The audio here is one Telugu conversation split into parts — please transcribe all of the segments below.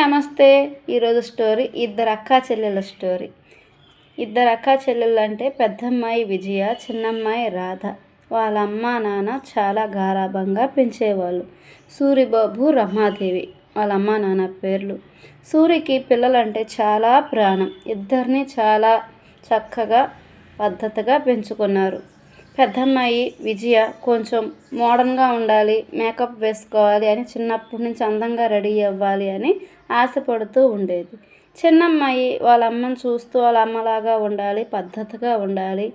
నమస్తే. ఈరోజు స్టోరీ ఇద్దరు అక్కా చెల్లెల స్టోరీ. ఇద్దరు అక్కా చెల్లెళ్ళు అంటే పెద్దమ్మాయి విజయ చిన్నమ్మాయి రాధ. వాళ్ళ అమ్మ నాన్న చాలా గారాభంగా పెంచేవాళ్ళు. సూరిబాబు రమాదేవి వాళ్ళ అమ్మ నాన్న పేర్లు. సూరికి పిల్లలంటే చాలా ప్రాణం. ఇద్దరిని చాలా చక్కగా పద్ధతిగా పెంచుకున్నారు. పెద్దమ్మాయి విజయ కొంచెం మోడర్న్గా ఉండాలి మేకప్ వేసుకోవాలి అని చిన్నప్పటి నుంచి అందంగా రెడీ అవ్వాలి అని ఆశపడుతూ ఉండేది. చిన్నమ్మాయి వాళ్ళ అమ్మని చూస్తూ వాళ్ళ అమ్మలాగా ఉండాలి పద్ధతిగా ఉండాలి.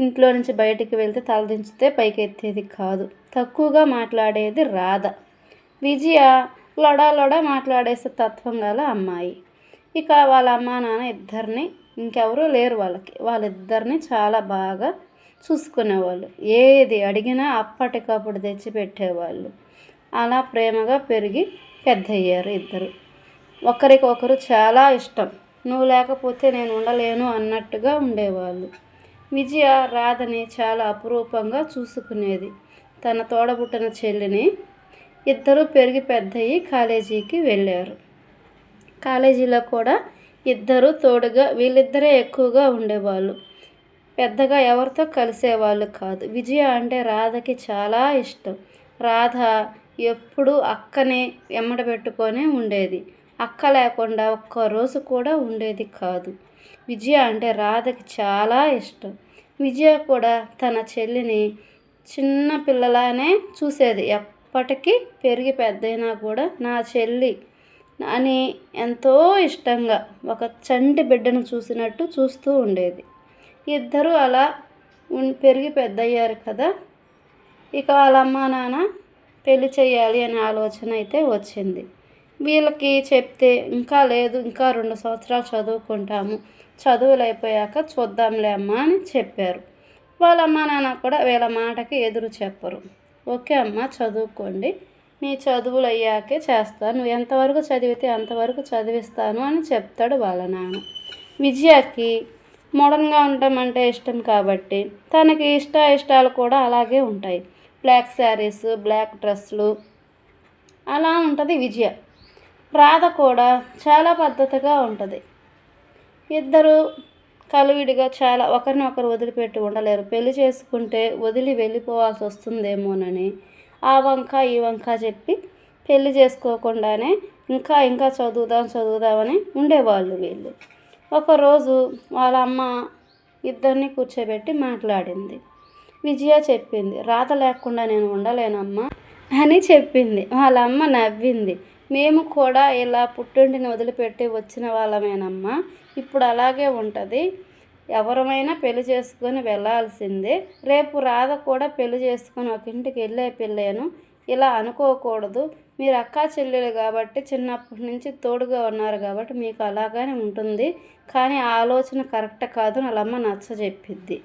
ఇంట్లో నుంచి బయటికి వెళ్తే తలదించితే పైకి ఎత్తేది కాదు. తక్కువగా మాట్లాడేది రాధ. విజయ లొడా లొడా మాట్లాడేసే తత్వం గల అమ్మాయి. ఇక వాళ్ళ అమ్మ నాన్న ఇద్దరిని ఇంకెవరూ లేరు వాళ్ళకి. వాళ్ళిద్దరిని చాలా బాగా చూసుకునేవాళ్ళు. ఏది అడిగినా అప్పటికప్పుడు తెచ్చి పెట్టేవాళ్ళు అలా ప్రేమగా పెరిగి పెద్ద అయ్యారు ఇద్దరు. ఒకరికొకరు చాలా ఇష్టం. నువ్వు లేకపోతే నేను ఉండలేను అన్నట్టుగా ఉండేవాళ్ళు. విజయ రాధని చాలా అపురూపంగా చూసుకునేది. తన తోడబుట్టిన చెల్లిని ఇద్దరు పెరిగి పెద్దయి కాలేజీకి వెళ్ళారు. కాలేజీలో కూడా ఇద్దరు తోడుగా వీళ్ళిద్దరే ఎక్కువగా ఉండేవాళ్ళు. పెద్దగా ఎవరితో కలిసేవాళ్ళు కాదు. విజయ అంటే రాధకి చాలా ఇష్టం. రాధ ఎప్పుడూ అక్కనే వెంబడి పెట్టుకొని ఉండేది. అక్క లేకుండా ఒక్క రోజు కూడా ఉండేది కాదు. విజయ అంటే రాధకి చాలా ఇష్టం. విజయ కూడా తన చెల్లిని చిన్న పిల్లలానే చూసేది. ఎప్పటికీ పెరిగి పెద్దయినా కూడా నా చెల్లి అని ఎంతో ఇష్టంగా ఒక చంటి బిడ్డను చూసినట్టు చూస్తూ ఉండేది. ఇద్దరు అలా పెరిగి పెద్దయ్యారు కదా. ఇక వాళ్ళ అమ్మ నాన్న పెళ్ళి చేయాలి అనే ఆలోచన అయితే వచ్చింది. వీళ్ళకి చెప్తే ఇంకా లేదు ఇంకా రెండు సంవత్సరాలు చదువుకుంటాము. చదువులు అయిపోయాక చూద్దాంలే అమ్మా అని చెప్పారు. వాళ్ళ అమ్మ నాన్న కూడా వీళ్ళ మాటకి ఎదురు చెప్పరు. ఓకే అమ్మ చదువుకోండి. నీ చదువులు అయ్యాకే చేస్తాను నువ్వు ఎంతవరకు చదివితే అంతవరకు చదివిస్తాను అని చెప్తాడు వాళ్ళ నాన్న. విజయకి మోడర్న్గా ఉండటం అంటే ఇష్టం కాబట్టి తనకి ఇష్ట ఇష్టాలు కూడా అలాగే ఉంటాయి. బ్లాక్ శారీస్ బ్లాక్ డ్రెస్సులు అలా ఉంటుంది విజయ. రాధ కూడా చాలా పద్ధతిగా ఉంటుంది. ఇద్దరు కలివిడిగా చాలా ఒకరిని ఒకరు వదిలిపెట్టి ఉండలేరు. పెళ్ళి చేసుకుంటే వదిలి వెళ్ళిపోవాల్సి వస్తుందేమోనని ఆ వంక ఈ వంక చెప్పి పెళ్ళి చేసుకోకుండానే ఇంకా ఇంకా చదువుదాం చదువుదామని ఉండేవాళ్ళు వీళ్ళు. ఒకరోజు వాళ్ళ అమ్మ ఇద్దరిని కూర్చోబెట్టి మాట్లాడింది. విజయ చెప్పింది రాత లేకుండా నేను ఉండలేనమ్మా అని చెప్పింది. వాళ్ళ అమ్మ నవ్వింది. మేము కూడా ఇలా పుట్టింటిని వదిలిపెట్టి వచ్చిన వాళ్ళమేనమ్మా. ఇప్పుడు అలాగే ఉంటుంది. ఎవరమైనా పెళ్ళి చేసుకొని వెళ్ళాల్సిందే. రేపు రాధ కూడా పెళ్ళి చేసుకొని ఒక ఇంటికి వెళ్ళే పిల్లేను. ఇలా అనుకోకూడదు. మీరు అక్కా చెల్లెలు కాబట్టి చిన్నప్పటి నుంచి తోడుగా ఉన్నారు కాబట్టి మీకు అలాగానే ఉంటుంది. కానీ ఆలోచన కరెక్ట్ కాదు వాళ్ళమ్మ వాళ్ళ అమ్మ నచ్చ చెప్పిద్ది.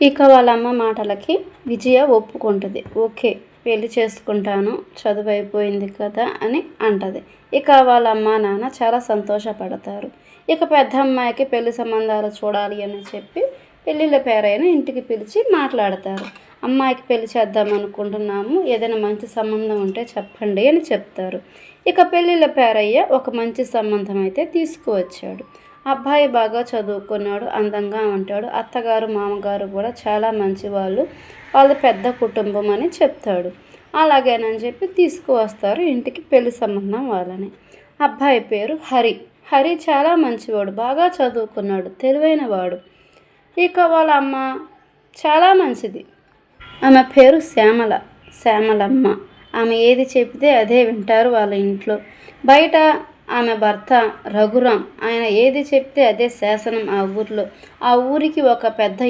ఇక వాళ్ళ అమ్మ మాటలకి విజయ ఒప్పుకుంటుంది. ఓకే పెళ్ళి చేసుకుంటాను చదువు అయిపోయింది కదా అని అంటది. ఇక వాళ్ళ అమ్మ నాన్న చాలా సంతోషపడతారు. ఇక పెద్ద అమ్మాయికి పెళ్ళి సంబంధాలు చూడాలి అని చెప్పి పెళ్ళిళ్ళ పేరైన ఇంటికి పిలిచి మాట్లాడతారు. అమ్మాయికి పెళ్ళి చేద్దాం అనుకుంటున్నాము. ఏదైనా మంచి సంబంధం ఉంటే చెప్పండి అని చెప్తారు. ఇక పెళ్ళిళ్ళ పేరయ్య ఒక మంచి సంబంధం అయితే తీసుకువచ్చాడు. అబ్బాయి బాగా చదువుకున్నాడు అందంగా ఉంటాడు. అత్తగారు మామగారు కూడా చాలా మంచి వాళ్ళు వాళ్ళ పెద్ద కుటుంబం అని చెప్తాడు. అలాగేనని చెప్పి తీసుకువస్తారు ఇంటికి పెళ్ళి సంబంధం వాళ్ళని. అబ్బాయి పేరు హరి. హరి చాలా మంచివాడు బాగా చదువుకున్నాడు తెలివైన వాడు ఇక వాళ్ళ అమ్మ చాలా మంచిది. ఆమె పేరు శ్యామల శ్యామలమ్మ. ఆమె ఏది చెబితే అదే వింటారు వాళ్ళ ఇంట్లో. బయట ఆమె భర్త రఘురాం. ఆయన ఏది చెప్తే అదే శాసనం ఆ ఊర్లో. ఆ ఊరికి ఒక పెద్ద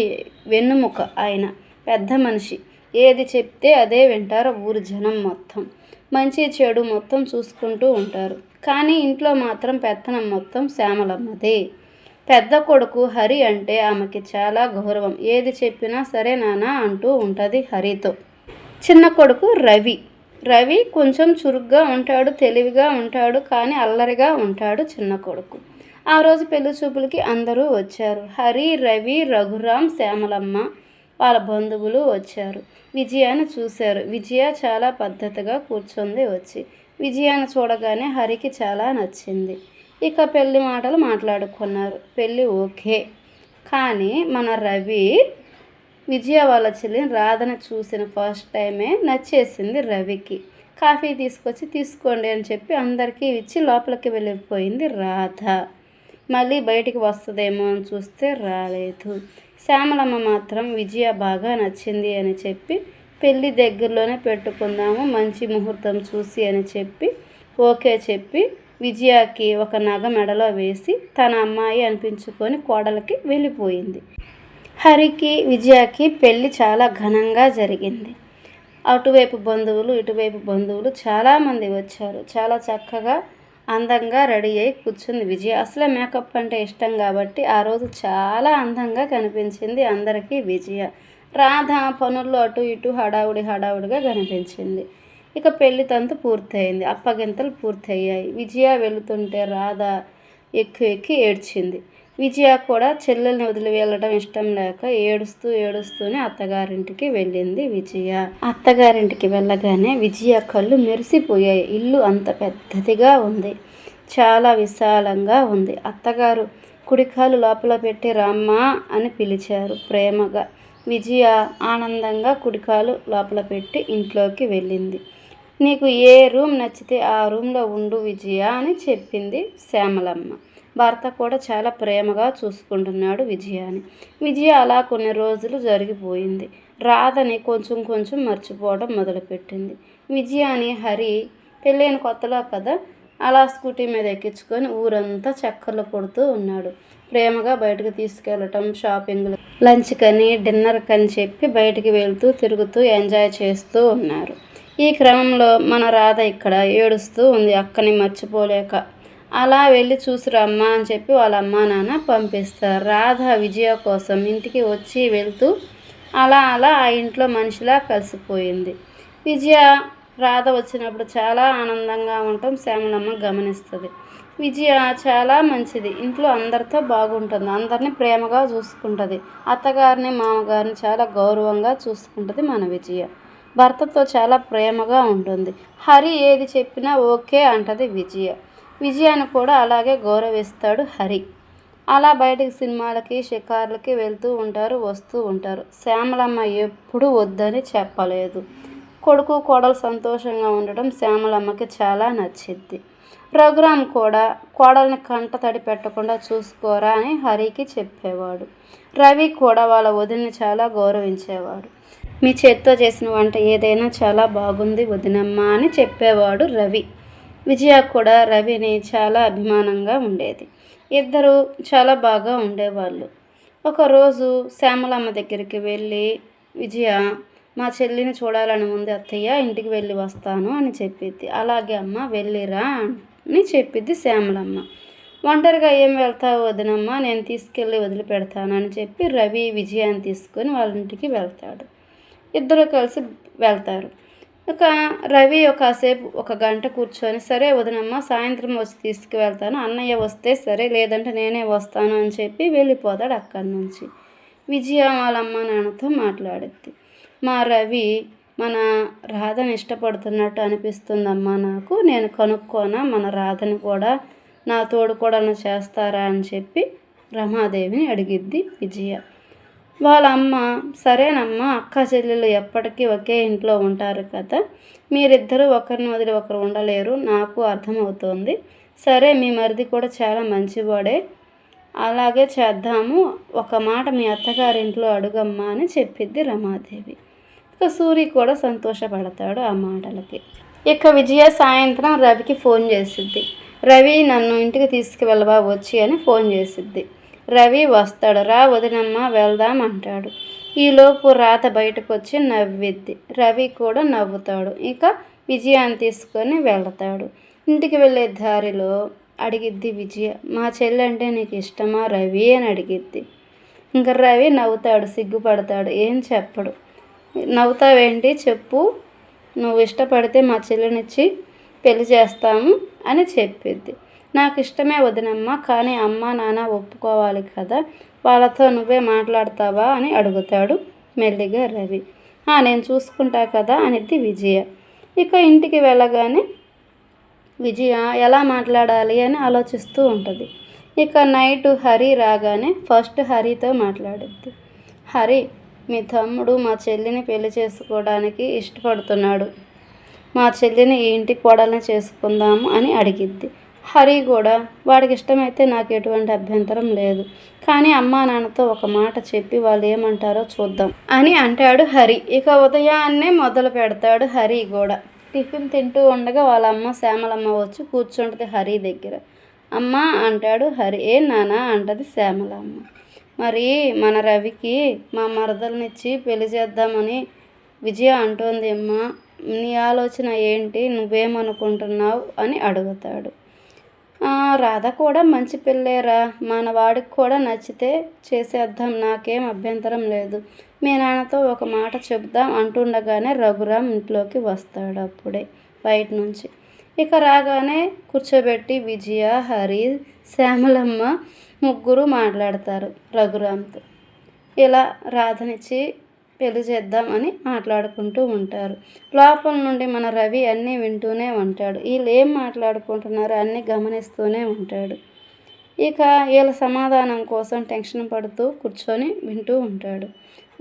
వెన్నుముక ఆయన పెద్ద మనిషి. ఏది చెప్తే అదే వింటారు ఊరి జనం మొత్తం. మంచి చెడు మొత్తం చూసుకుంటూ ఉంటారు. కానీ ఇంట్లో మాత్రం పెత్తనం మొత్తం శ్యామలమ్మదే. పెద్ద కొడుకు హరి అంటే ఆమెకి చాలా గౌరవం. ఏది చెప్పినా సరే నానా అంటూ ఉంటుంది హరితో. చిన్న కొడుకు రవి. రవి కొంచెం చురుగ్గా ఉంటాడు తెలివిగా ఉంటాడు కానీ అల్లరిగా ఉంటాడు చిన్న కొడుకు. ఆ రోజు పెళ్ళి చూపులకి అందరూ వచ్చారు. హరి రవి రఘురామ్ శ్యామలమ్మ వాళ్ళ బంధువులు వచ్చారు. విజయాన్ని చూశారు. విజయ చాలా పద్ధతిగా కూర్చుంది వచ్చి విజయాన్ని చూడగానే హరికి చాలా నచ్చింది. ఇక పెళ్ళి మాటలు మాట్లాడుకున్నారు. పెళ్ళి ఓకే. కానీ మన రవి విజయ వాళ్ళ చెల్లిని రాధని చూసిన ఫస్ట్ టైమే నచ్చేసింది రవికి. కాఫీ తీసుకొచ్చి తీసుకోండి అని చెప్పి అందరికీ ఇచ్చి లోపలికి వెళ్ళిపోయింది రాధ. మళ్ళీ బయటికి వస్తుందేమో అని చూస్తే రాలేదు. శ్యామలమ్మ మాత్రం విజయ బాగా నచ్చింది అని చెప్పి పెళ్ళి దగ్గరలోనే పెట్టుకుందాము మంచి ముహూర్తం చూసి అని చెప్పి ఓకే చెప్పి విజయకి ఒక నగ మెడలో వేసి తన అమ్మాయి అనిపించుకొని కోడలికి వెళ్ళిపోయింది. హరికి విజయకి పెళ్ళి చాలా ఘనంగా జరిగింది. అటువైపు బంధువులు ఇటువైపు బంధువులు చాలామంది వచ్చారు. చాలా చక్కగా అందంగా రెడీ అయి కూర్చుంది విజయ. అసలే మేకప్ అంటే ఇష్టం కాబట్టి ఆ రోజు చాలా అందంగా కనిపించింది అందరికీ విజయ. రాధ పనుల్లో అటు ఇటు హడావుడి హడావుడిగా కనిపించింది. ఇక పెళ్ళి తంతు పూర్తయింది. అప్పగింతలు పూర్తయ్యాయి. విజయ వెళుతుంటే రాధ ఎక్కువ ఎక్కి ఏడ్చింది. విజయ కూడా చెల్లెల్ని వదిలి వెళ్ళడం ఇష్టం లేక ఏడుస్తూ ఏడుస్తూనే అత్తగారింటికి వెళ్ళింది విజయ. అత్తగారింటికి వెళ్ళగానే విజయ కళ్ళు మెరిసిపోయాయి. ఇల్లు అంత పెద్దదిగా ఉంది. చాలా విశాలంగా ఉంది. అత్తగారు కుడికాలు లోపల పెట్టి రామ్మా అని పిలిచారు ప్రేమగా. విజయ ఆనందంగా కుడికాలు లోపల పెట్టి ఇంట్లోకి వెళ్ళింది. నీకు ఏ రూమ్ నచ్చితే ఆ రూమ్లో ఉండు విజయ అని చెప్పింది శ్యామలమ్మ. భర్త కూడా చాలా ప్రేమగా చూసుకుంటున్నాడు విజయాని. విజయ అలా కొన్ని రోజులు జరిగిపోయింది. రాధని కొంచెం కొంచెం మర్చిపోవడం మొదలుపెట్టింది. విజయాని హరి పెళ్ళైన కొత్తలో కదా అలా స్కూటీ మీద ఎక్కించుకొని ఊరంతా చక్కర్లు కొడుతూ ఉన్నాడు. ప్రేమగా బయటకు తీసుకెళ్ళటం షాపింగ్లు లంచ్ కని డిన్నర్ కని చెప్పి బయటికి వెళ్తూ తిరుగుతూ ఎంజాయ్ చేస్తూ ఉన్నారు. ఈ క్రమంలో మన రాధ ఇక్కడ ఏడుస్తూ ఉంది అక్కని మర్చిపోలేక. అలా వెళ్ళి చూసిరమ్మా అని చెప్పి వాళ్ళ అమ్మా నాన్న పంపిస్తారు. రాధ విజయ కోసం ఇంటికి వచ్చి వెళ్తూ అలా అలా ఆ ఇంట్లో మనిషిలా కలిసిపోయింది. విజయ రాధ వచ్చినప్పుడు చాలా ఆనందంగా ఉండటం శ్యామలమ్మ గమనిస్తుంది. విజయ చాలా మంచిది. ఇంట్లో అందరితో బాగుంటుంది. అందరిని ప్రేమగా చూసుకుంటుంది. అత్తగారిని మామగారిని చాలా గౌరవంగా చూసుకుంటుంది మన విజయ. భర్తతో చాలా ప్రేమగా ఉంటుంది. హరి ఏది చెప్పినా ఓకే అంటది విజయ. విజయాన్ని కూడా అలాగే గౌరవిస్తాడు హరి. అలా బయటకు సినిమాలకి షికార్లకి వెళ్తూ ఉంటారు వస్తూ ఉంటారు. శ్యామలమ్మ ఎప్పుడు వద్దని చెప్పలేదు. కొడుకు కోడలు సంతోషంగా ఉండటం శ్యామలమ్మకి చాలా నచ్చింది. ప్రోగ్రాం కూడా కోడల్ని కంట తడి పెట్టకుండా చూసుకోరా అని హరికి చెప్పేవాడు. రవి కూడా వాళ్ళ వదిలిని చాలా గౌరవించేవాడు. మీ చేత్తో చేసిన వంట ఏదైనా చాలా బాగుంది వదినమ్మ అని చెప్పేవాడు రవి. విజయ కూడా రవిని చాలా అభిమానంగా ఉండేది. ఇద్దరు చాలా బాగా ఉండేవాళ్ళు. ఒకరోజు శ్యామలమ్మ దగ్గరికి వెళ్ళి విజయ మా చెల్లిని చూడాలని ఉంది అత్తయ్య ఇంటికి వెళ్ళి వస్తాను అని చెప్పిద్ది. అలాగే అమ్మ వెళ్ళిరా అని చెప్పిద్ది శ్యామలమ్మ. ఒంటరిగా ఏం వెళ్తావు వదినమ్మ? నేను తీసుకెళ్ళి వదిలిపెడతాను అని చెప్పి రవి విజయాన్ని తీసుకొని వాళ్ళ ఇంటికి వెళ్తాడు. ఇద్దరు కలిసి వెళ్తారు. ఇక రవి ఒకసేపు ఒక గంట కూర్చొని సరే వదినమ్మ సాయంత్రం వచ్చి తీసుకువెళ్తాను అన్నయ్య వస్తే సరే లేదంటే నేనే వస్తాను అని చెప్పి వెళ్ళిపోతాడు అక్కడి నుంచి. విజయ వాళ్ళ అమ్మ నాన్నతో మాట్లాడుద్ది. మా రవి మన రాధని ఇష్టపడుతున్నట్టు అనిపిస్తుందమ్మా నాకు నేను కనుక్కోనా మన రాధని కూడా నా తోడు కూడా చేస్తారా అని చెప్పి రమాదేవిని అడిగిద్ది విజయ. వాళ్ళ అమ్మ సరేనమ్మా అక్క చెల్లెలు ఎప్పటికీ ఒకే ఇంట్లో ఉంటారు కదా. మీరిద్దరూ ఒకరిని వదిలి ఒకరు ఉండలేరు. నాకు అర్థమవుతోంది. సరే మీ మరిది కూడా చాలా మంచివాడే. అలాగే చేద్దాము. ఒక మాట మీ అత్తగారింట్లో అడుగమ్మా అని చెప్పిద్ది రమాదేవి. ఇక సూరి కూడా సంతోషపడతాడు ఆ మాటలకి. ఇక విజయ సాయంత్రం రవికి ఫోన్ చేసిద్ది. రవి నన్ను ఇంటికి తీసుకువెళ్ళబా వచ్చి అని ఫోన్ చేసిద్ది. రవి వస్తాడు రా వదినమ్మ వెళ్దాం అంటాడు. ఈలోపు రాత బయటకు వచ్చి నవ్విద్ది. రవి కూడా నవ్వుతాడు. ఇక విజయాన్ని తీసుకొని వెళ్తాడు. ఇంటికి వెళ్ళే దారిలో అడిగిద్ది విజయ మా చెల్లి అంటే నీకు ఇష్టమా రవి? అని అడిగిద్ది. ఇంకా రవి నవ్వుతాడు సిగ్గుపడతాడు ఏం చెప్పడు. నవ్వుతావేంటి? చెప్పు. నువ్వు ఇష్టపడితే మా చెల్లెనిచ్చి పెళ్ళి చేస్తాము అని చెప్పిద్ది. నాకు ఇష్టమే వదినమ్మ కానీ అమ్మ నాన్న ఒప్పుకోవాలి కదా వాళ్ళతో నువ్వే మాట్లాడతావా అని అడుగుతాడు మెల్లిగా రవి. నేను చూసుకుంటా కదా అనిద్ది విజయ. ఇక ఇంటికి వెళ్ళగానే విజయ ఎలా మాట్లాడాలి అని ఆలోచిస్తూ ఉంటుంది. ఇక నైట్ హరి రాగానే ఫస్ట్ హరితో మాట్లాడుద్ది. హరి మీ తమ్ముడు మా చెల్లిని పెళ్ళి చేసుకోవడానికి ఇష్టపడుతున్నాడు. మా చెల్లిని ఈ ఇంటికి కోడల్ని చేసుకుందాము అని అడిగిద్ది. హరి కూడా వాడికి ఇష్టమైతే నాకు ఎటువంటి అభ్యంతరం లేదు. కానీ అమ్మా నాన్నతో ఒక మాట చెప్పి వాళ్ళు ఏమంటారో చూద్దాం అని అంటాడు హరి. ఇక ఉదయాన్నే మొదలు పెడతాడు హరి కూడా టిఫిన్ తింటూ ఉండగా వాళ్ళ అమ్మ శ్యామలమ్మ వచ్చి కూర్చుంటుంది హరి దగ్గర. అమ్మ అంటాడు హరి. ఏ నానా అంటది శ్యామలమ్మ. మరి మన రవికి మా మరదలనిచ్చి పెళ్ళి చేద్దామని విజయ అంటోంది అమ్మా. నీ ఆలోచన ఏంటి? నువ్వేమనుకుంటున్నావు? అని అడుగుతాడు. రాధ కూడా మంచి పిల్లేరా మన వాడికి కూడా నచ్చితే చేసేద్దాం నాకేం అభ్యంతరం లేదు. మీ నాన్నతో ఒక మాట చెబుదాం అంటుండగానే రఘురామ్ ఇంట్లోకి వస్తాడు అప్పుడే బయట నుంచి. ఇక రాగానే కూర్చోబెట్టి విజయ హరి శ్యామలమ్మ ముగ్గురు మాట్లాడతారు రఘురామ్తో. ఇలా రాధనిచ్చి పెళ్ళి చేద్దామని మాట్లాడుకుంటూ ఉంటారు. లోపల నుండి మన రవి అన్నీ వింటూనే ఉంటాడు. వీళ్ళు ఏం మాట్లాడుకుంటున్నారో అన్నీ గమనిస్తూనే ఉంటాడు. ఇక వీళ్ళ సమాధానం కోసం టెన్షన్ పడుతూ కూర్చొని వింటూ ఉంటాడు.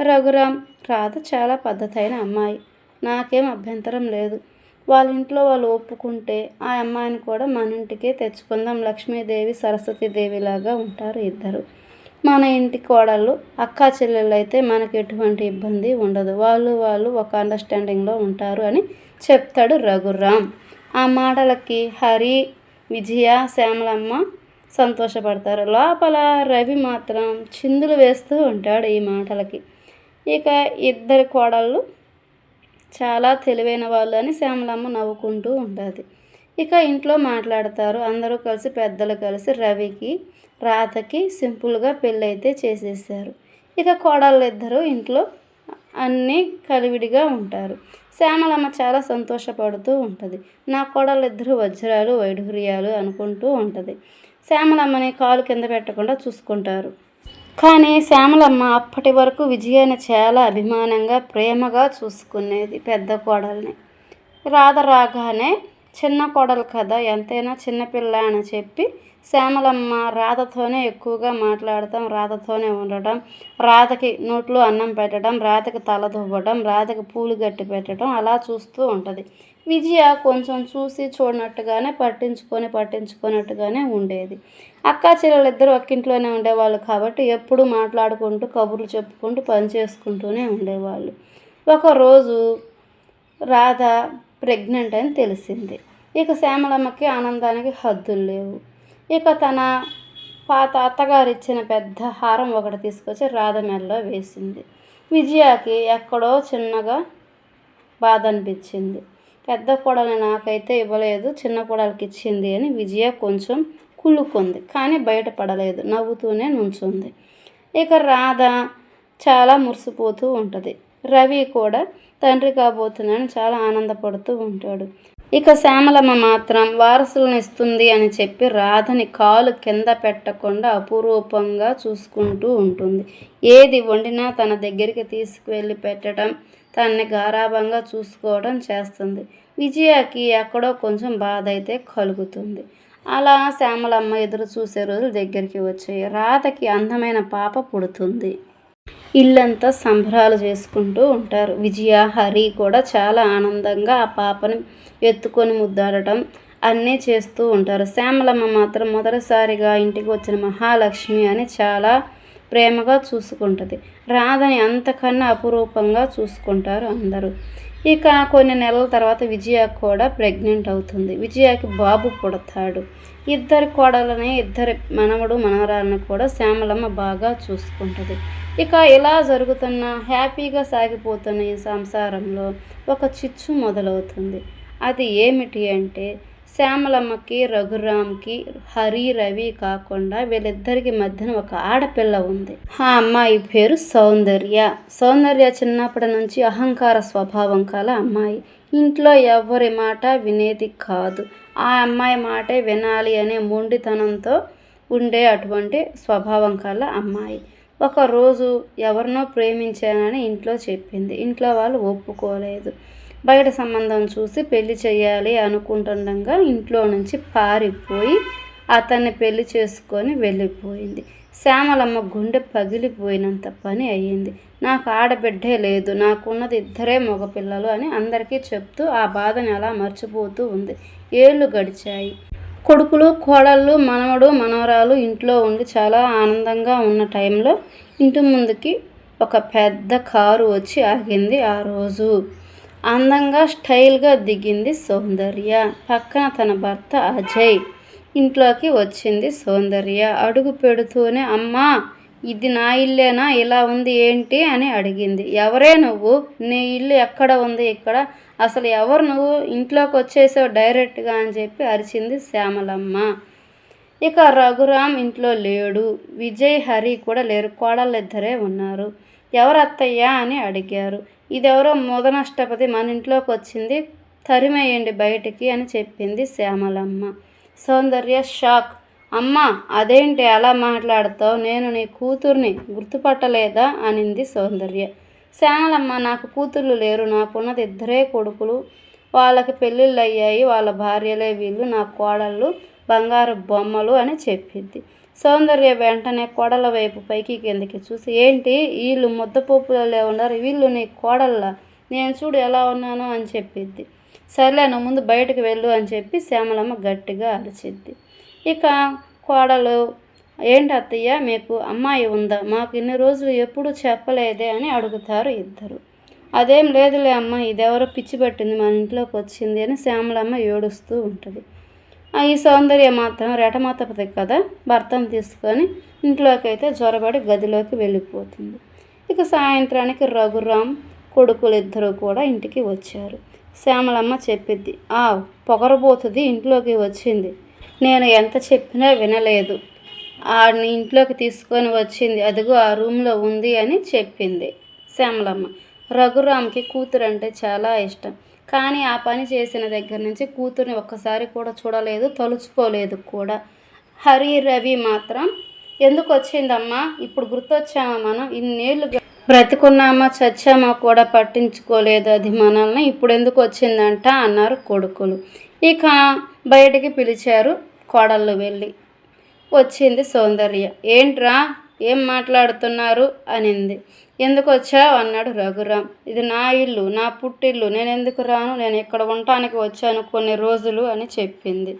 రఘురామ్ రాధ చాలా పద్ధతైన అమ్మాయి. నాకేం అభ్యంతరం లేదు. వాళ్ళ ఇంట్లో వాళ్ళు ఒప్పుకుంటే ఆ అమ్మాయిని కూడా మన ఇంటికే తెచ్చుకుందాం. లక్ష్మీదేవి సరస్వతీదేవి లాగా ఉంటారు ఇద్దరు. మన ఇంటి కోడళ్ళు అక్కా చెల్లెళ్ళు అయితే మనకి ఎటువంటి ఇబ్బంది ఉండదు. వాళ్ళు వాళ్ళు ఒక అండర్స్టాండింగ్లో ఉంటారు అని చెప్తాడు రఘురామ్. ఆ మాటలకి హరి విజయ శ్యామలమ్మ సంతోషపడతారు. లోపల రవి మాత్రం చిందులు వేస్తూ ఉంటాడు ఈ మాటలకి. ఇక ఇద్దరు కోడళ్ళు చాలా తెలివైన వాళ్ళు అని శ్యామలమ్మ నవ్వుకుంటూ ఉంటుంది. ఇక ఇంట్లో మాట్లాడతారు. అందరూ కలిసి పెద్దలు కలిసి రవికి రాధకి సింపుల్గా పెళ్ళైతే చేసేసారు ఇక కోడళ్ళు ఇద్దరు ఇంట్లో అన్నీ కలివిడిగా ఉంటారు. శ్యామలమ్మ చాలా సంతోషపడుతూ ఉంటుంది. నా కోడళ్ళు ఇద్దరు వజ్రాలు వైఢూర్యాలు అనుకుంటూ ఉంటుంది. శ్యామలమ్మని కాలు కింద పెట్టకుండా చూసుకుంటారు. కానీ శ్యామలమ్మ అప్పటి వరకు విజయాన్ని చాలా అభిమానంగా ప్రేమగా చూసుకునేది పెద్ద కోడల్ని. రాధ రాగానే చిన్న కోడలు కదా ఎంతైనా చిన్నపిల్ల అని చెప్పి శ్యామలమ్మ రాధతోనే ఎక్కువగా మాట్లాడటం రాధతోనే ఉండటం రాధకి నోట్లో అన్నం పెట్టడం రాధకి తల దువ్వడం రాధకి పూలు గట్టి పెట్టడం అలా చూస్తూ ఉంటుంది. విజయ కొంచెం చూసి చూడనట్టుగానే పట్టించుకొని పట్టించుకున్నట్టుగానే ఉండేది. అక్కా చెల్లెలిద్దరూ ఒక్కింట్లోనే ఉండేవాళ్ళు కాబట్టి ఎప్పుడూ మాట్లాడుకుంటూ కబుర్లు చెప్పుకుంటూ పని చేసుకుంటూనే ఉండేవాళ్ళు. ఒకరోజు రాధ ప్రెగ్నెంట్ అని తెలిసింది. ఇక శ్యామలమ్మకి ఆనందానికి హద్దులు లేవు. ఇక తన పాత అత్తగారు ఇచ్చిన పెద్ద హారం ఒకటి తీసుకొచ్చి రాధ మెడలో వేసింది. విజయకి ఎక్కడో చిన్నగా బాధ అనిపించింది పెద్ద కోడలు నాకైతే ఇవ్వలేదు చిన్న కోడలికి ఇచ్చింది అని విజయ కొంచెం కుళ్ళుకుంది కానీ బయటపడలేదు నవ్వుతూనే నుంచుంది. ఇక రాధ చాలా మురిసిపోతూ ఉంటుంది. రవి కూడా తండ్రి కాబోతున్నాడని చాలా ఆనందపడుతూ ఉంటాడు. ఇక శ్యామలమ్మ మాత్రం వారసులను ఇస్తుంది అని చెప్పి రాధని కాలు కింద పెట్టకుండా అపురూపంగా చూసుకుంటూ ఉంటుంది. ఏది వండినా తన దగ్గరికి తీసుకువెళ్ళి పెట్టడం తనని గారాభంగా చూసుకోవడం చేస్తుంది. విజయకి ఎక్కడో కొంచెం బాధ అయితే కలుగుతుంది. అలా శ్యామలమ్మ ఎదురు చూసే రోజులు దగ్గరికి వచ్చాయి. రాధకి అందమైన పాప పుడుతుంది. ఇల్లంతా సంబరాలు చేసుకుంటూ ఉంటారు. విజయ హరి కూడా చాలా ఆనందంగా ఆ పాపని ఎత్తుకొని ముద్దాడటం అన్నీ చేస్తూ ఉంటారు. శ్యామలమ్మ మాత్రం మొదటిసారిగా ఇంటికి వచ్చిన మహాలక్ష్మి అని చాలా ప్రేమగా చూసుకుంటుంది. రాధని అంతకన్నా అపురూపంగా చూసుకుంటారు అందరూ. ఇక కొన్ని నెలల తర్వాత విజయ కూడా ప్రెగ్నెంట్ అవుతుంది. విజయకి బాబు పుడతాడు. ఇద్దరి కోడలని ఇద్దరి మనవడు మనవరాలను కూడా శ్యామలమ్మ బాగా చూసుకుంటుంది. ఇక ఇలా జరుగుతున్న హ్యాపీగా సాగిపోతున్న ఈ సంసారంలో ఒక చిచ్చు మొదలవుతుంది. అది ఏమిటి అంటే శ్యామలమ్మకి రఘురామ్కి హరి రవి కాకుండా వీళ్ళిద్దరికి మధ్యన ఒక ఆడపిల్ల ఉంది. ఆ అమ్మాయి పేరు సౌందర్య. సౌందర్య చిన్నప్పటి నుంచి అహంకార స్వభావం కల అమ్మాయి. ఇంట్లో ఎవరి మాట వినేది కాదు. ఆ అమ్మాయి మాటే వినాలి అనే మొండితనంతో ఉండే అటువంటి స్వభావం కల అమ్మాయి. ఒకరోజు ఎవరినో ప్రేమించానని ఇంట్లో చెప్పింది. ఇంట్లో వాళ్ళు ఒప్పుకోలేదు. బయట సంబంధం చూసి పెళ్ళి చేయాలి అనుకుంటుండగా ఇంట్లో నుంచి పారిపోయి అతన్ని పెళ్ళి చేసుకొని వెళ్ళిపోయింది. శ్యామలమ్మ గుండె పగిలిపోయినంత పని అయ్యింది. నాకు ఆడబిడ్డే లేదు. నాకున్నది ఇద్దరే మగపిల్లలు అని అందరికీ చెప్తూ ఆ బాధని అలా మర్చిపోతూ ఉంది. ఏళ్ళు గడిచాయి. కొడుకులు కోడళ్ళు మనవడు మనవరాలు ఇంట్లో ఉండి చాలా ఆనందంగా ఉన్న టైంలో ఇంటి ముందుకి ఒక పెద్ద కారు వచ్చి ఆగింది ఆ రోజు. అందంగా స్టైల్గా దిగింది సౌందర్య. పక్కన తన భర్త అజయ్. ఇంట్లోకి వచ్చింది సౌందర్య. అడుగు పెడుతూనే అమ్మా! ఇది నా ఇల్లేనా? ఇలా ఉంది ఏంటి అని అడిగింది. ఎవరే నువ్వు? నీ ఇల్లు ఎక్కడ ఉంది ఇక్కడ? అసలు ఎవరు నువ్వు? ఇంట్లోకి వచ్చేసావు డైరెక్ట్గా అని చెప్పి అరిచింది శ్యామలమ్మ. ఇక రఘురామ్ ఇంట్లో లేడు. విజయ్ హరి కూడా లేరు. కోడళ్ళిద్దరే ఉన్నారు. ఎవరు అత్తయ్యా అని అడిగారు. ఇదెవరో మొదనష్టపతి మన ఇంట్లోకి వచ్చింది. తరిమేయండి బయటికి అని చెప్పింది శ్యామలమ్మ. సౌందర్య షాక్. అమ్మా అదేంటి అలా మాట్లాడతావు? నేను నీ కూతుర్ని గుర్తుపట్టలేదా? అనింది సౌందర్య. శ్యామలమ్మ నాకు కూతుర్లు లేరు. నాకున్నది ఇద్దరే కొడుకులు. వాళ్ళకి పెళ్ళిళ్ళు అయ్యాయి వాళ్ళ భార్యలే వీళ్ళు. నా కోడళ్ళు బంగారు బొమ్మలు అని చెప్పింది. సౌందర్య వెంటనే కోడల వైపు పైకి కిందకి చూసి ఏంటి? వీళ్ళు ముద్దపప్పులలో ఉన్నారు. వీళ్ళు నీ కోడళ్ళ. నేను చూడు ఎలా ఉన్నాను అని చెప్పిద్ది సర్లే నువ్వు ముందు బయటకు వెళ్ళు అని చెప్పి శ్యామలమ్మ గట్టిగా అరిచిద్ది ఇక కోడలు ఏంటి అత్తయ్య మీకు అమ్మాయి ఉందా? మాకు ఇన్ని రోజులు ఎప్పుడు చెప్పలేదే అని అడుగుతారు ఇద్దరు. అదేం లేదులే అమ్మ ఇదెవరో పిచ్చి పట్టింది మన ఇంట్లోకి వచ్చింది అని శ్యామలమ్మ ఏడుస్తూ ఉంటుంది. ఈ సౌందర్య మాత్రం రెటమాతపతి కదా? భర్తను తీసుకొని ఇంట్లోకి అయితే జ్వరబడి గదిలోకి వెళ్ళిపోతుంది. ఇక సాయంత్రానికి రఘురామ్ కొడుకులు ఇద్దరు కూడా ఇంటికి వచ్చారు. శ్యామలమ్మ చెప్పిద్ది ఆ పొగరబోతుంది ఇంట్లోకి వచ్చింది. నేను ఎంత చెప్పినా వినలేదు. ఆడిని ఇంట్లోకి తీసుకొని వచ్చింది. అదిగో ఆ రూమ్లో ఉంది అని చెప్పింది శ్యామలమ్మ. రఘురామ్కి కూతురు అంటే చాలా ఇష్టం. కానీ ఆ పని చేసిన దగ్గర నుంచి కూతుర్ని ఒక్కసారి కూడా చూడలేదు తలుచుకోలేదు కూడా. హరి రవి మాత్రం ఎందుకు వచ్చిందమ్మా? ఇప్పుడు గుర్తొచ్చామా మనం? ఇన్నేళ్ళు బ్రతికున్నామా చచ్చామా కూడా పట్టించుకోలేదు అది మనల్ని ఇప్పుడు ఎందుకు వచ్చిందంట? అన్నారు కొడుకులు. ఇక బయటికి పిలిచారు కోడళ్ళు వెళ్ళి. వచ్చింది సౌందర్య. ఏంట్రా? ఏం మాట్లాడుతున్నారు? అనింది. ఎందుకు వచ్చావు? అన్నాడు రఘురామ్. ఇది నా ఇల్లు నా పుట్టిల్లు. నేను ఎందుకు రాను? నేను ఇక్కడ ఉండటానికి వచ్చాను కొన్ని రోజులు అని చెప్పింది.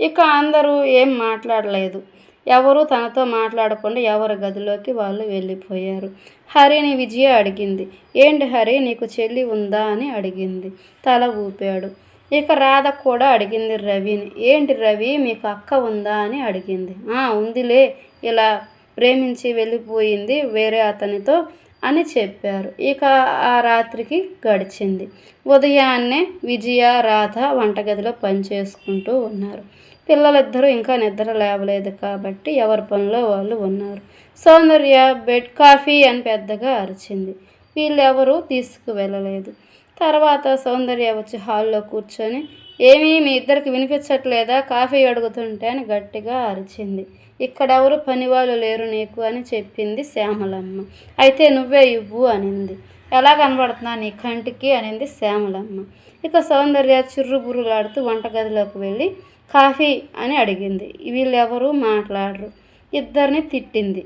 ఇక అందరూ ఏం మాట్లాడలేదు. ఎవరు తనతో మాట్లాడకుండా ఎవరి గదిలోకి వాళ్ళు వెళ్ళిపోయారు. హరిని విజయ అడిగింది. ఏంటి హరి? నీకు చెల్లి ఉందా? అని అడిగింది. తల ఊపాడు. ఇక రాధ కూడా అడిగింది రవిని. ఏంటి రవి? మీకు అక్క ఉందా? అని అడిగింది. "ఆ, ఉందిలే. ఇలా ప్రేమించి వెళ్ళిపోయింది వేరే అతనితో అని చెప్పారు. ఇక ఆ రాత్రికి గడిచింది. ఉదయాన్నే విజయ రాధ వంటగదిలో పనిచేసుకుంటూ ఉన్నారు. పిల్లలిద్దరూ ఇంకా నిద్ర లేవలేదు కాబట్టి ఎవరి పనిలో వాళ్ళు ఉన్నారు. సౌందర్య బెడ్ కాఫీ అని పెద్దగా అరిచింది. వీళ్ళెవరూ తీసుకువెళ్ళలేదు. తర్వాత సౌందర్య వచ్చి హాల్లో కూర్చొని ఏమీ మీ ఇద్దరికి వినిపించట్లేదా? కాఫీ అడుగుతుంటే అని గట్టిగా అరిచింది. ఇక్కడెవరు పనివాళ్ళు లేరు నీకు అని చెప్పింది శ్యామలమ్మ. అయితే నువ్వే ఇవ్వు అనింది. ఎలా కనబడుతున్నా నీ కంటికి అనింది శ్యామలమ్మ. ఇక సౌందర్య చిర్రుబురులాడుతూ వంటగదిలోకి వెళ్ళి కాఫీ అని అడిగింది. వీళ్ళెవరూ మాట్లాడరు. ఇద్దరిని తిట్టింది.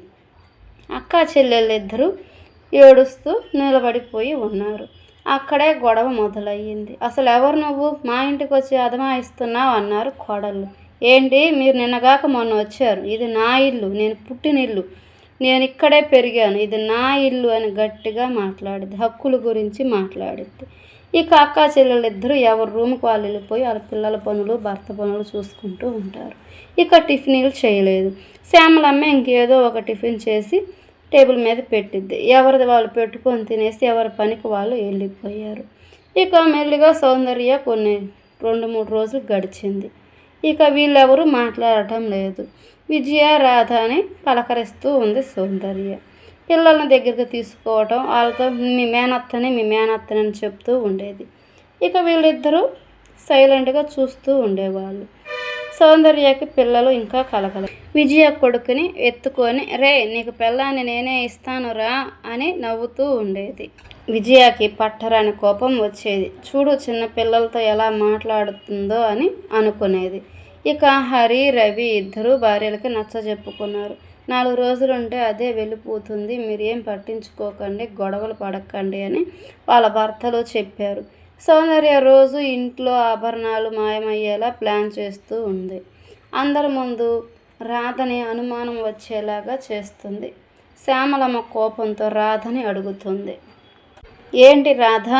అక్క చెల్లెళ్ళిద్దరూ ఏడుస్తూ నిలబడిపోయి ఉన్నారు. అక్కడే గొడవ మొదలయ్యింది. అసలు ఎవరు నువ్వు? మా ఇంటికి వచ్చి అదమాయిస్తున్నావు అన్నారు కోడళ్ళు. ఏంటి? మీరు నిన్నగాక మొన్న వచ్చారు. ఇది నా ఇల్లు. నేను పుట్టిన ఇల్లు. నేను ఇక్కడే పెరిగాను. ఇది నా ఇల్లు అని గట్టిగా మాట్లాడింది. హక్కుల గురించి మాట్లాడింది. ఇక అక్క చెల్లెళ్ళిద్దరూ ఎవరి రూమ్కి వాళ్ళు వెళ్ళిపోయి వాళ్ళ పిల్లల పనులు భర్త పనులు చూసుకుంటూ ఉంటారు. ఇక టిఫిన్లు చేయలేదు. శ్యామలమ్మ ఇంకేదో ఒక టిఫిన్ చేసి టేబుల్ మీద పెట్టిద్ది. ఎవరిది వాళ్ళు పెట్టుకొని తినేసి ఎవరి పనికి వాళ్ళు వెళ్ళిపోయారు. ఇక మెల్లిగా సౌందర్య కొన్ని రెండు మూడు రోజులు గడిచింది. ఇక వీళ్ళెవరూ మాట్లాడటం లేదు. విజయ రాధ అని పలకరిస్తూ ఉంది సౌందర్య. పిల్లల్ని దగ్గరికి తీసుకోవటం వాళ్ళతో మీ మేనత్తని మీ మేనత్తని అని చెప్తూ ఉండేది. ఇక వీళ్ళిద్దరూ సైలెంట్గా చూస్తూ ఉండేవాళ్ళు. సౌందర్యకి పిల్లలు ఇంకా కలగలేదు విజయ కొడుకుని ఎత్తుకొని రే నీకు పిల్లాన్ని నేనే ఇస్తానురా అని నవ్వుతూ ఉండేది. విజయకి పట్టరాని కోపం వచ్చేది. చూడు చిన్న పిల్లలతో ఎలా మాట్లాడుతుందో అని అనుకునేది. ఇక హరి రవి ఇద్దరు భార్యలకి నచ్చ చెప్పుకున్నారు. నాలుగు రోజులుంటే అదే వెళ్ళిపోతుంది. మీరేం పట్టించుకోకండి గొడవలు పడకండి అని వాళ్ళ భర్తలు చెప్పారు. సౌందర్య రోజు ఇంట్లో ఆభరణాలు మాయమయ్యేలా ప్లాన్ చేస్తూ ఉంది. అందరి ముందు రాధని అనుమానం వచ్చేలాగా చేస్తుంది. శ్యామలమ్మ కోపంతో రాధని అడుగుతుంది. ఏంటి రాధ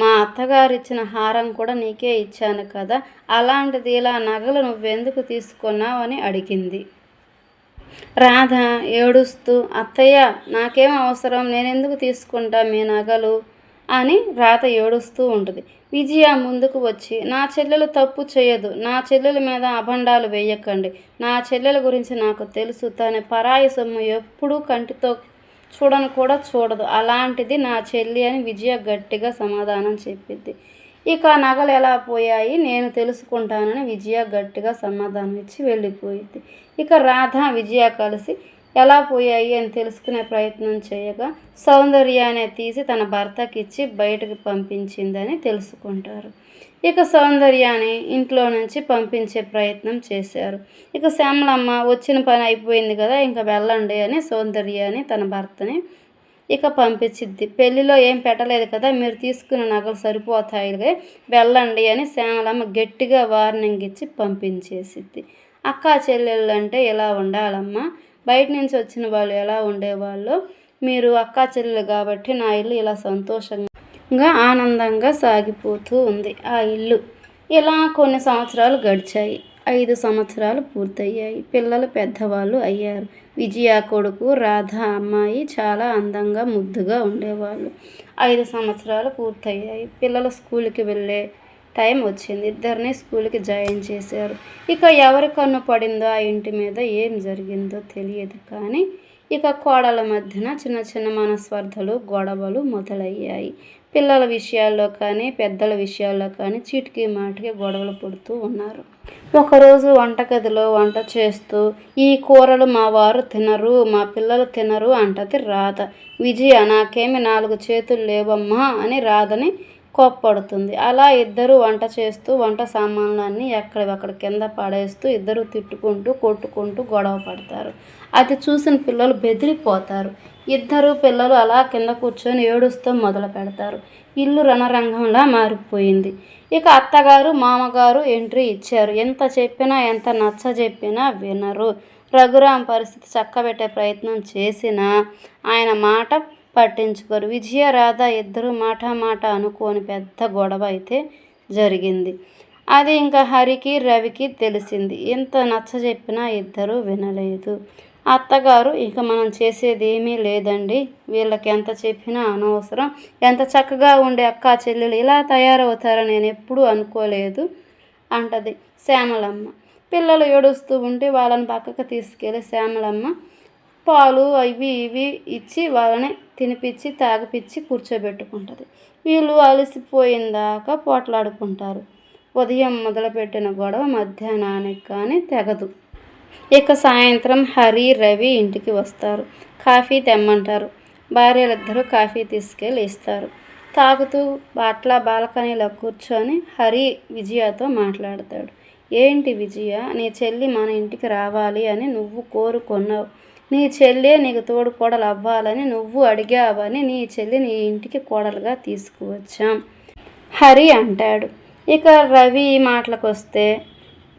మా అత్తగారు ఇచ్చిన హారం కూడా నీకే ఇచ్చాను కదా అలాంటిది ఇలా నగలు నువ్వెందుకు తీసుకున్నావు అని అడిగింది. రాధ ఏడుస్తూ అత్తయ్య నాకేం అవసరం? నేనెందుకు తీసుకుంటా మీ నగలు? అని రాత ఏడుస్తూ ఉంటుంది. విజయ ముందుకు వచ్చి నా చెల్లెలు తప్పు చేయదు నా చెల్లెల మీద అభండాలు వేయకండి. నా చెల్లెల గురించి నాకు తెలుసు తన పరాయి సొమ్ము ఎప్పుడూ కంటితో చూడను కూడా చూడదు. అలాంటిది నా చెల్లి అని విజయ గట్టిగా సమాధానం చెప్పింది ఇక నగలు ఎలా పోయాయి నేను తెలుసుకుంటానని విజయ గట్టిగా సమాధానం ఇచ్చి వెళ్ళిపోయింది. ఇక రాధ విజయ కలిసి ఎలా పోయాయి అని తెలుసుకునే ప్రయత్నం చేయగా సౌందర్యాన్ని తీసి తన భర్తకి ఇచ్చి బయటకు పంపించిందని తెలుసుకుంటారు. ఇక సౌందర్యాన్ని ఇంట్లో నుంచి పంపించే ప్రయత్నం చేశారు. ఇక శ్యామలమ్మ వచ్చిన పని అయిపోయింది కదా ఇంకా వెళ్ళండి అని సౌందర్యాన్ని తన భర్తని ఇక పంపించిద్ది. పెళ్ళిలో ఏం పెట్టలేదు కదా మీరు తీసుకున్న నగలు సరిపోతాయి వెళ్ళండి అని శ్యామలమ్మ గట్టిగా వార్నింగ్ ఇచ్చి పంపించేసిద్ది. అక్కా చెల్లెళ్ళు అంటే ఎలా ఉండాలమ్మా? బయట నుంచి వచ్చిన వాళ్ళు ఎలా ఉండేవాళ్ళు? మీరు అక్కా చెల్లెలు కాబట్టి నా ఇల్లు ఇలా సంతోషంగా ఆనందంగా సాగిపోతూ ఉంది. ఆ ఇల్లు ఇలా కొన్ని సంవత్సరాలు గడిచాయి. ఐదు సంవత్సరాలు పూర్తయ్యాయి. పిల్లలు పెద్దవాళ్ళు అయ్యారు. విజయ కొడుకు రాధ అమ్మాయి చాలా అందంగా ముద్దుగా ఉండేవాళ్ళు. ఐదు సంవత్సరాలు పూర్తయ్యాయి. పిల్లలు స్కూల్కి వెళ్ళే టైం వచ్చింది. ఇద్దరిని స్కూల్కి జాయిన్ చేశారు. ఇక ఎవరి కన్ను పడిందో ఆ ఇంటి మీద ఏం జరిగిందో తెలియదు కానీ ఇక కోడల మధ్యన చిన్న చిన్న మనస్పర్ధలు గొడవలు మొదలయ్యాయి. పిల్లల విషయాల్లో కానీ పెద్దల విషయాల్లో కానీ చీటికి మాటికి గొడవలు పడుతూ ఉన్నారు. ఒకరోజు వంటగదిలో వంట చేస్తూ ఈ కూరలు మా వారు తినరు మా పిల్లలు తినరు అంటది రాధ. విజయ నాకేమి నాలుగు చేతులు లేవమ్మా అని రాధని కోప్పడుతుంది. అలా ఇద్దరు వంట చేస్తూ వంట సామాన్లన్నీ ఎక్కడివక్కడ కింద పడేస్తూ ఇద్దరు తిట్టుకుంటూ కొట్టుకుంటూ గొడవ పడతారు. అది చూసిన పిల్లలు బెదిరిపోతారు. ఇద్దరు పిల్లలు అలా కింద కూర్చొని ఏడుస్తూ మొదలు పెడతారు. ఇల్లు రణరంగంలా మారిపోయింది. ఇక అత్తగారు మామగారు ఎంట్రీ ఇచ్చారు. ఎంత చెప్పినా ఎంత నచ్చ చెప్పినా వినరు. రఘురాం పరిస్థితి చక్కబెట్టే ప్రయత్నం చేసినా ఆయన మాట పట్టించుకోరు. విజయ రాధ ఇద్దరు మాట మాట అనుకోని పెద్ద గొడవ అయితే జరిగింది. అది ఇంకా హరికి రవికి తెలిసింది. ఎంత నచ్చ చెప్పినా ఇద్దరు వినలేదు. అత్తగారు ఇక మనం చేసేది ఏమీ లేదండి. వీళ్ళకి ఎంత చెప్పినా అనవసరం. ఎంత చక్కగా ఉండే అక్క చెల్లెలు ఇలా తయారవుతారని నేను ఎప్పుడూ అనుకోలేదు అంటది శ్యామలమ్మ. పిల్లలు ఏడుస్తూ ఉంటే వాళ్ళని పక్కకు తీసుకెళ్ళి శ్యామలమ్మ పాలు అవి ఇవి ఇచ్చి వాళ్ళని తినిపించి తాగిపించి కూర్చోబెట్టుకుంటుంది. వీళ్ళు అలసిపోయిందాకా పోట్లాడుకుంటారు. ఉదయం మొదలుపెట్టిన గొడవ మధ్యాహ్నానికి కానీ తెగదు. ఇక సాయంత్రం హరి రవి ఇంటికి వస్తారు. కాఫీ తెమ్మంటారు. భార్యలిద్దరూ కాఫీ తీసుకెళ్ళి ఇస్తారు. తాగుతూ బాట్ల బాల్కనీలో కూర్చొని హరి విజయతో మాట్లాడతాడు. ఏంటి విజయ నీ చెల్లి మన ఇంటికి రావాలి అని నువ్వు కోరుకున్నావు. నీ చెల్లి నీకు తోడు కోడలు అవ్వాలని నువ్వు అడిగావని నీ చెల్లి నీ ఇంటికి కోడలుగా తీసుకువచ్చాం. హరి అంటాడు. ఇక రవి మాటలకు వస్తే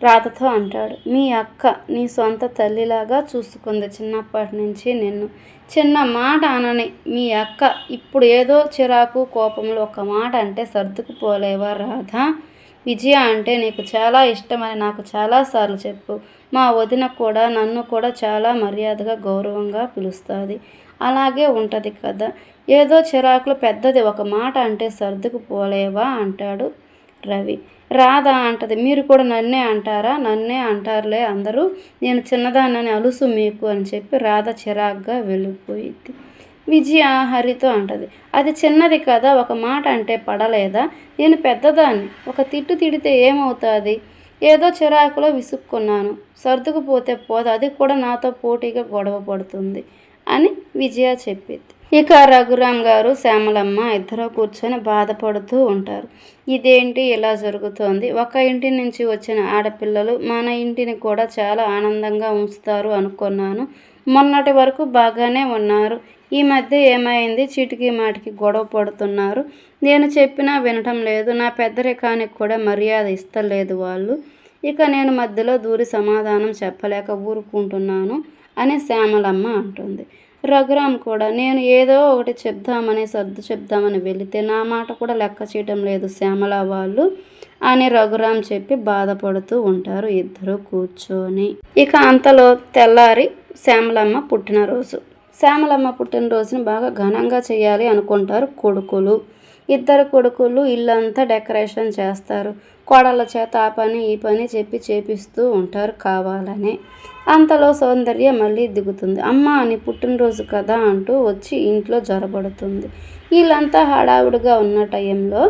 రాతతో అంటాడు. మీ అక్క నీ సొంత తల్లిలాగా చూసుకుంది చిన్నప్పటి నుంచి నిన్ను. చిన్న మాట అనని మీ అక్క ఇప్పుడు ఏదో చిరాకు కోపంలో ఒక మాట అంటే సర్దుకుపోలేవా రాధా? విజయ అంటే నీకు చాలా ఇష్టమని నాకు చాలాసార్లు చెప్పు. మా వదిన కూడా నన్ను కూడా చాలా మర్యాదగా గౌరవంగా పిలుస్తుంది. అలాగే ఉంటుంది కదా. ఏదో చిరాకులు పెద్దది ఒక మాట అంటే సర్దుకుపోలేవా అంటాడు రవి. రాధ అంటది. మీరు కూడా నన్నే అంటారా? నన్నే అంటారులే అందరూ. నేను చిన్నదాన్నని అలుసు మీకు అని చెప్పి రాధ చిరాగ్గా వెళ్ళిపోయింది. విజయ హరితో అంటది. అది చిన్నది కదా ఒక మాట అంటే పడలేదా? నేను పెద్దదాన్ని. ఒక తిట్టు తిడితే ఏమవుతుంది? ఏదో చిరాకులో విసుక్కున్నాను. సర్దుకుపోతే పోదు. అది కూడా నాతో పోటీగా గొడవ పడుతుంది అని విజయ చెప్పింది ఇక రఘురామ్ గారు శ్యామలమ్మ ఇద్దరు కూర్చొని బాధపడుతూ ఉంటారు. ఇదేంటి ఇలా జరుగుతోంది? ఒక ఇంటి నుంచి వచ్చిన ఆడపిల్లలు మన ఇంటిని కూడా చాలా ఆనందంగా ఉంచుతారు అనుకున్నాను. మొన్నటి వరకు బాగానే ఉన్నారు. ఈ మధ్య ఏమైంది? చిటికి మాటికి గొడవ పడుతున్నారు. నేను చెప్పినా వినటం లేదు. నా పెద్దరికానికి కూడా మర్యాద ఇస్తలేదు వాళ్ళు. ఇక నేను మధ్యలో దూరి సమాధానం చెప్పలేక ఊరుకుంటున్నాను అని శ్యామలమ్మ అంటుంది. రఘురామ్ కూడా నేను ఏదో ఒకటి చెప్దామని సర్దు చెప్దామని వెళితే నా మాట కూడా లెక్క చేయటం లేదు శ్యామల వాళ్ళు అని రఘురామ్ చెప్పి బాధపడుతూ ఉంటారు ఇద్దరు కూర్చొని. ఇక అంతలో తెల్లారి శ్యామలమ్మ పుట్టినరోజు. శ్యామలమ్మ పుట్టినరోజుని బాగా ఘనంగా చేయాలి అనుకుంటారు కొడుకులు. ఇద్దరు కొడుకులు ఇల్లంతా డెకరేషన్ చేస్తారు. కోడళ్ళ చేత ఆ పని ఈ పని చెప్పి చేపిస్తూ ఉంటారు కావాలని. అంతలో సౌందర్య మళ్ళీ దిగుతుంది. అమ్మ అని పుట్టినరోజు కదా అంటూ వచ్చి ఇంట్లో జొరబడుతుంది. వీళ్ళంతా హడావుడిగా ఉన్న టైంలో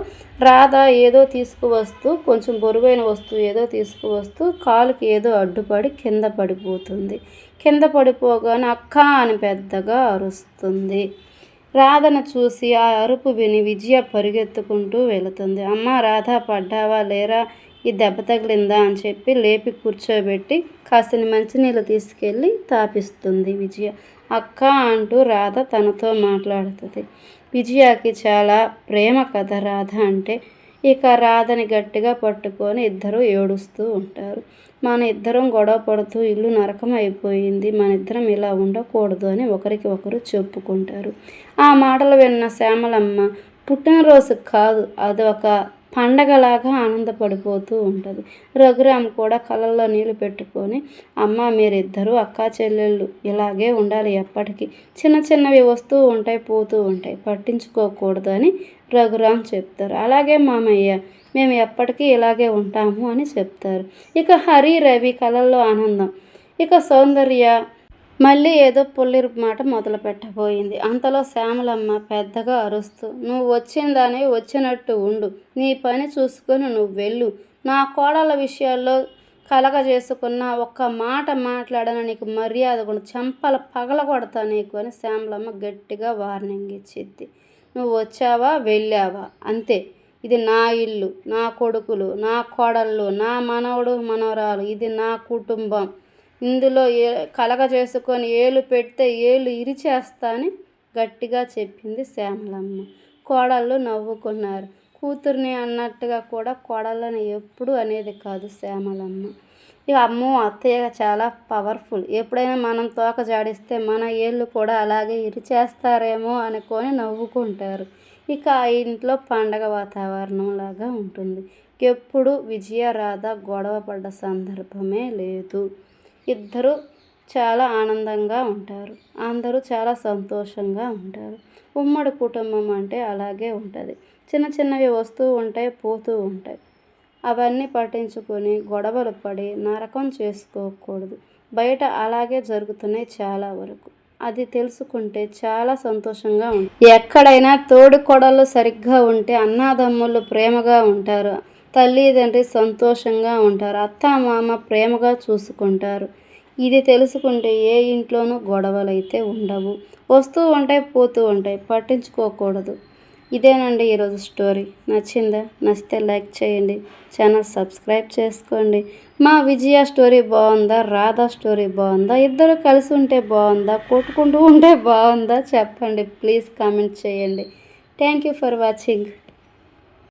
రాధ ఏదో తీసుకువస్తూ కొంచెం బరువైన వస్తువు ఏదో తీసుకువస్తూ కాలుకి ఏదో అడ్డుపడి కింద పడిపోతుంది. కింద పడిపోగానే అక్క అని పెద్దగా అరుస్తుంది. రాధను చూసి ఆ అరుపు విని విజయ పరిగెత్తుకుంటూ వెళుతుంది. అమ్మ రాధ పడ్డావా? లేరా? ఈ దెబ్బ తగిలిందా? అని చెప్పి లేపి కూర్చోబెట్టి కాసిన మంచినీళ్ళు తీసుకెళ్ళి తాపిస్తుంది విజయ. అక్క అంటూ రాధ తనతో మాట్లాడుతుంది. విజయకి చాలా ప్రేమ కథ రాధ అంటే ఇక రాధని గట్టిగా పట్టుకొని ఇద్దరు ఏడుస్తూ ఉంటారు. మన ఇద్దరం గొడవ పడుతూ ఇల్లు నరకం అయిపోయింది. మన ఇద్దరం ఇలా ఉండకూడదు అని ఒకరికి ఒకరు చెప్పుకుంటారు. ఆ మాటలు విన్న శ్యామలమ్మ పుట్టినరోజు కాదు అది ఒక పండగలాగా ఆనందపడిపోతూ ఉంటుంది. రఘురామ్ కూడా కళ్ళల్లో నీళ్ళు పెట్టుకొని అమ్మ మీరిద్దరూ అక్కా చెల్లెళ్ళు ఇలాగే ఉండాలి ఎప్పటికీ. చిన్న చిన్నవి వస్తూ ఉంటాయి పోతూ ఉంటాయి. పట్టించుకోకూడదు అని రఘురామ్ చెప్తారు. అలాగే మామయ్య మేము ఎప్పటికీ ఇలాగే ఉంటాము అని చెప్తారు. ఇక హరి రవి కళల్లో ఆనందం. ఇక సౌందర్య మళ్ళీ ఏదో పుల్లిరు మాట మొదలు పెట్టబోయింది అంతలో శ్యామలమ్మ పెద్దగా అరుస్తూ నువ్వు వచ్చిందని వచ్చినట్టు ఉండు. నీ పని చూసుకొని నువ్వు వెళ్ళు. నా కోడల విషయాల్లో కలగ చేసుకున్న ఒక్క మాట మాట్లాడన నీకు మర్యాద కూడా చెంపల పగల కొడతా నీకు అని శ్యామలమ్మ గట్టిగా వార్నింగ్ ఇచ్చిద్ది. నువ్వు వచ్చావా? వెళ్ళావా? అంతే. ఇది నా ఇల్లు నా కొడుకులు నా కోడళ్ళు నా మనవడు మనవరాలు. ఇది నా కుటుంబం. ఇందులో ఏ కలగ చేసుకొని ఏలు పెడితే ఏలు ఇరిచేస్తా అని గట్టిగా చెప్పింది శ్యామలమ్మ. కోడళ్ళు నవ్వుకున్నారు. కూతుర్ని అన్నట్టుగా కూడా కోడళ్ళని ఎప్పుడు అనేది కాదు శ్యామలమ్మ. ఇక అమ్మో అత్తయ్య చాలా పవర్ఫుల్. ఎప్పుడైనా మనం తోక జాడిస్తే మన ఏళ్ళు కూడా అలాగే ఇరిచేస్తారేమో అనుకొని నవ్వుకుంటారు. ఇక ఆ ఇంట్లో పండగ వాతావరణం లాగా ఉంటుంది. ఎప్పుడు విజయరాధ గొడవ పడ్డ సందర్భమే లేదు. ఇద్దరు చాలా ఆనందంగా ఉంటారు. అందరూ చాలా సంతోషంగా ఉంటారు. ఉమ్మడి కుటుంబం అంటే అలాగే ఉంటుంది. చిన్న చిన్నవి వస్తూ ఉంటాయి పోతూ ఉంటాయి. అవన్నీ పట్టించుకొని గొడవలు పడి నరకం చేసుకోకూడదు. బయట అలాగే జరుగుతున్నాయి చాలా వరకు. అది తెలుసుకుంటే చాలా సంతోషంగా ఉంటుంది. ఎక్కడైనా తోడు కొడలు సరిగ్గా ఉంటే అన్నాదమ్ముళ్ళు ప్రేమగా ఉంటారు. తల్లిదండ్రి సంతోషంగా ఉంటారు. అత్త మామ ప్రేమగా చూసుకుంటారు. ఇది తెలుసుకుంటే ఏ ఇంట్లోనూ గొడవలు అయితే ఉండవు. వస్తూ ఉంటాయి పోతూ ఉంటాయి. పట్టించుకోకూడదు. ఇదేనండి ఈరోజు స్టోరీ. నచ్చిందా? నచ్చితే లైక్ చేయండి. ఛానల్ సబ్స్క్రైబ్ చేసుకోండి. మా విజయ స్టోరీ బాగుందా? రాధా స్టోరీ బాగుందా? ఇద్దరు కలిసి ఉంటే బాగుందా? కొట్టుకుంటూ ఉంటే బాగుందా? చెప్పండి. ప్లీజ్ కామెంట్ చేయండి. Thank you for watching.